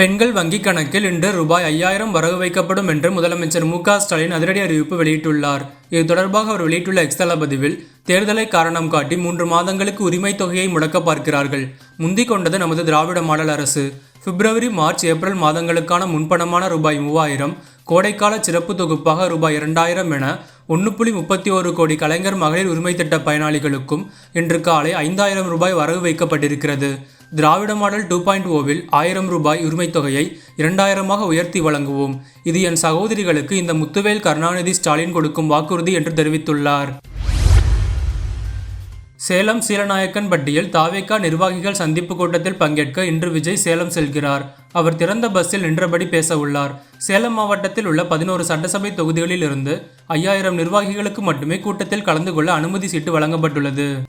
பெண்கள் வங்கிக் கணக்கில் இன்று ரூபாய் ஐயாயிரம் வரவு வைக்கப்படும் என்று முதலமைச்சர் மு ஸ்டாலின் அதிரடி அறிவிப்பு வெளியிட்டுள்ளார். இது தொடர்பாக அவர் வெளியிட்டுள்ள எக்ஸ்தல பதிவில் தேர்தலை காரணம் காட்டி மூன்று மாதங்களுக்கு உரிமை தொகையை முடக்க பார்க்கிறார்கள். முந்திக் கொண்டது நமது திராவிட மாடல் அரசு. பிப்ரவரி மார்ச் ஏப்ரல் மாதங்களுக்கான முன்பணமான ரூபாய் மூவாயிரம் கோடைக்கால சிறப்பு தொகுப்பாக ரூபாய் இரண்டாயிரம் என ஒன்று புள்ளி முப்பத்தி ஒரு கோடி கலைஞர் மகளிர் உரிமை திட்ட பயனாளிகளுக்கும் இன்று காலை ஐந்தாயிரம் ரூபாய் வரவு வைக்கப்பட்டிருக்கிறது. திராவிட மாடல் டூ பாயிண்ட் ஓவில் ஆயிரம் ரூபாய் உரிமைத் தொகையை இரண்டாயிரமாக உயர்த்தி வழங்குவோம். இது என் சகோதரிகளுக்கு இந்த முத்துவேல் கருணாநிதி ஸ்டாலின் கொடுக்கும் வாக்குறுதி என்று தெரிவித்துள்ளார். சேலம் சீலநாயக்கன் பட்டியில் தாவேக்கா நிர்வாகிகள் சந்திப்பு கூட்டத்தில் பங்கேற்க இன்று விஜய் சேலம் செல்கிறார். அவர் திறந்த பஸ்ஸில் நின்றபடி பேச உள்ளார் சேலம் மாவட்டத்தில் உள்ள பதினோரு சட்டசபை தொகுதிகளில் இருந்து ஐயாயிரம் நிர்வாகிகளுக்கு மட்டுமே கூட்டத்தில் கலந்து கொள்ள அனுமதி சீட்டு வழங்கப்பட்டுள்ளது.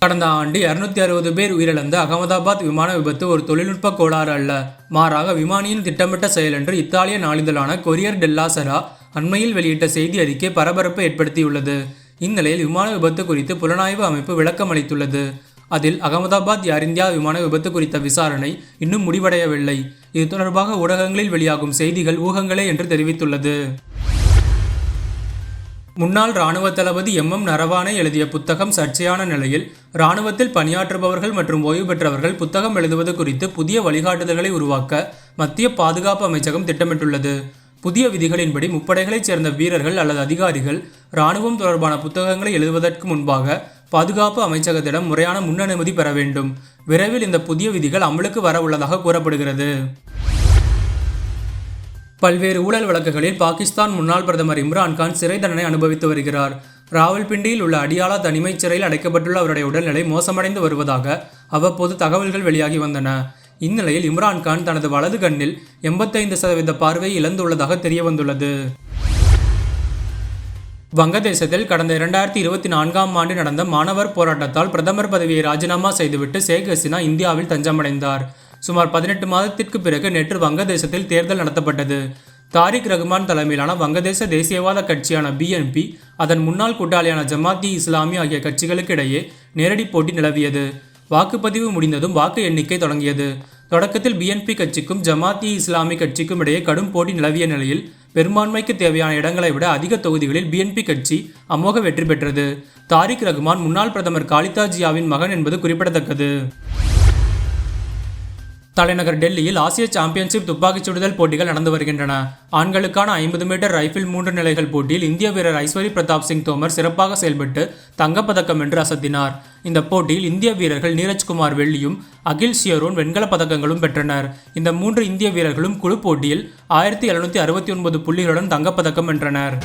கடந்த ஆண்டு இருநூத்தி அறுபது பேர் உயிரிழந்த அகமதாபாத் விமான விபத்து ஒரு தொழில்நுட்ப கோளாறு அல்ல. மாறாக விமானியின் திட்டமிட்ட செயல் என்று இத்தாலிய நாளிதழான கொரியர் டெல்லாசரா அண்மையில் வெளியிட்ட செய்தி அறிக்கை பரபரப்பை ஏற்படுத்தியுள்ளது. இந்நிலையில் விமான விபத்து குறித்து புலனாய்வு அமைப்பு விளக்கம் அளித்துள்ளது. அதில் அகமதாபாத் ஏர் இந்தியா விமான விபத்து குறித்த விசாரணை இன்னும் முடிவடையவில்லை. இது தொடர்பாக ஊடகங்களில் வெளியாகும் செய்திகள் ஊகங்களே என்று தெரிவித்துள்ளது. முன்னாள் இராணுவ தளபதி எம். எம். நரவானே எழுதிய புத்தகம் சர்ச்சையான நிலையில் இராணுவத்தில் பணியாற்றுபவர்கள் மற்றும் ஓய்வு பெற்றவர்கள் புத்தகம் எழுதுவது குறித்து புதிய வழிகாட்டுதல்களை உருவாக்க மத்திய பாதுகாப்பு அமைச்சகம் திட்டமிட்டுள்ளது. புதிய விதிகளின்படி முப்படைகளைச் சேர்ந்த வீரர்கள் அல்லது அதிகாரிகள் இராணுவம் தொடர்பான புத்தகங்களை எழுதுவதற்கு முன்பாக பாதுகாப்பு அமைச்சகத்திடம் முறையான முன்னனுமதி பெற வேண்டும். விரைவில் இந்த புதிய விதிகள் அமலுக்கு வர உள்ளதாக கூறப்படுகிறது. பல்வேறு ஊழல் வழக்குகளில் பாகிஸ்தான் முன்னாள் பிரதமர் இம்ரான்கான் சிறை தண்டனை அனுபவித்து வருகிறார். ராவல்பிண்டியில் உள்ள அடியாலா தனிமைச் சிறையில் அடைக்கப்பட்டுள்ள அவருடைய உடல்நிலை மோசமடைந்து வருவதாக அவ்வப்போது தகவல்கள் வெளியாகி வந்தன. இந்நிலையில் இம்ரான்கான் தனது வலது கண்ணில் எண்பத்தைந்து சதவீத பார்வையை இழந்துள்ளதாக தெரியவந்துள்ளது. வங்கதேசத்தில் கடந்த இரண்டாயிரத்தி இருபத்தி நான்காம் ஆண்டு நடந்த மாணவர் போராட்டத்தால் பிரதமர் பதவியை ராஜினாமா செய்துவிட்டு ஷேக் ஹசீனா இந்தியாவில் தஞ்சமடைந்தார். சுமார் பதினெட்டு மாதத்திற்கு பிறகு நேற்று வங்கதேசத்தில் தேர்தல் நடத்தப்பட்டது. தாரிக் ரகுமான் தலைமையிலான வங்கதேச தேசியவாத கட்சியான பிஎன்பி அதன் முன்னாள் கூட்டாளியான ஜமாத்தி இஸ்லாமி ஆகிய கட்சிகளுக்கு இடையே நேரடி போட்டி நிலவியது. வாக்குப்பதிவு முடிந்ததும் வாக்கு எண்ணிக்கை தொடங்கியது. தொடக்கத்தில் பிஎன்பி கட்சிக்கும் ஜமாத்தி இஸ்லாமி கட்சிக்கும் இடையே கடும் போட்டி நிலவிய நிலையில் பெரும்பான்மைக்கு தேவையான இடங்களை விட அதிக தொகுதிகளில் பிஎன்பி கட்சி அமோக வெற்றி பெற்றது. தாரிக் ரகுமான் முன்னாள் பிரதமர் காலிதா ஜியாவின் மகன் என்பது குறிப்பிடத்தக்கது. தலைநகர் டெல்லியில் ஆசிய சாம்பியன்ஷிப் துப்பாக்கிச் சுடுதல் போட்டிகள் நடந்து வருகின்றன. ஆண்களுக்கான ஐம்பது மீட்டர் ரைஃபிள் மூன்று நிலைகள் போட்டியில் இந்திய வீரர் ஐஸ்வரி பிரதாப் சிங் தோமர் சிறப்பாக செயல்பட்டு தங்கப்பதக்கம் என்று அசத்தினார். இந்த போட்டியில் இந்திய வீரர்கள் நீரஜ்குமார் வெள்ளியும் அகில் சியரோன் வெண்கலப் பதக்கங்களும் பெற்றனர். இந்த மூன்று இந்திய வீரர்களும் குழு போட்டியில் ஆயிரத்தி எழுநூத்தி அறுபத்தி ஒன்பது புள்ளிகளுடன் தங்கப்பதக்கம் வென்றனர்.